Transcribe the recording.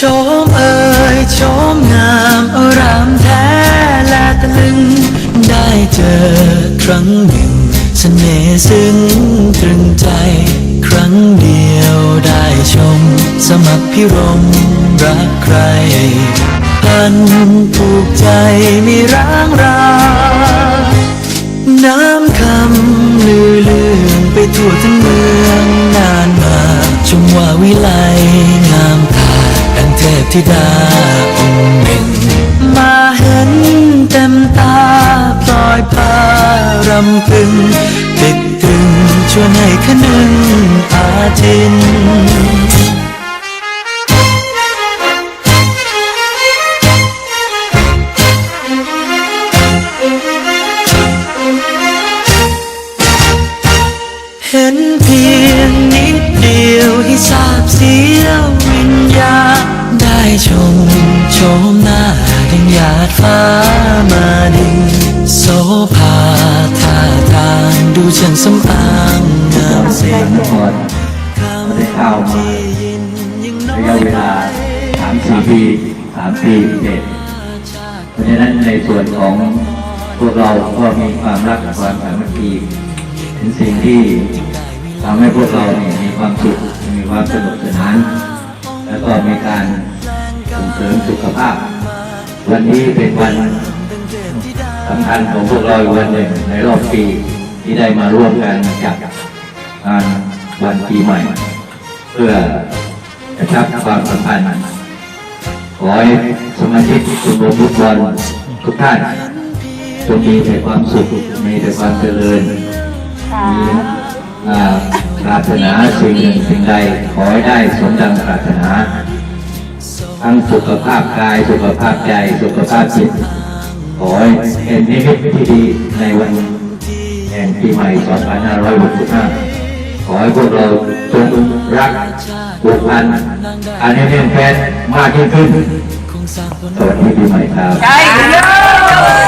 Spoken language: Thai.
ชมเอ่ยชมงามอรามแท้และตะลึง ได้เจอครั้งหนึ่งสเสน่ห์ซึ้งตรึงใจ ครั้งเดียวได้ชม สมัครพิรมรักใคร พันผูกใจมีร่างรา ธิดาองค์หนึ่ง มาเห็นเต็มตาพลอยพารำพึงติดตึงชวนให้คนึง ดังหยาดฟ้ามาดินโสภาท่าทางดูช่างสำอางงามเสียงนครคำที่ยินยิ่งน้อยระยะเวลาสามสี่ปีสามปีเด็ดเพราะฉะนั้นในส่วนของพวกเราก็มีความรักความสามัคคีเป็นสิ่งที่ทำให้พวกเราเนี่ยมีความสุขมีความสนุกสนาน แล้วก็มีการส่งเสริมสุขภาพ วันนี้เป็นวันสำคัญของพวกเราอีกวันหนึ่งในรอบปีที่ได้มาร่วมกันจัดงานวันปีใหม่ เพื่อกระชับความสัมพันธ์ขอให้สมาชิกชมรมฟุตบอลทุกท่านจงมีแต่ความสุขมีแต่ความเจริญมีอ่าปรารถนาสิ่งหนึ่งสิ่งใดขอให้ได้สมดังปรารถนา ทั้งสุขภาพกาย สุขภาพใจ สุขภาพจิต ขอให้เป็นนิมิตที่ดีในวันแห่งปีใหม่ 2565 ขอให้พวกเราจงรักผูกพันอันนี้เป็นแฟนมากยิ่งขึ้นสวัสดีปีใหม่ครับใจเย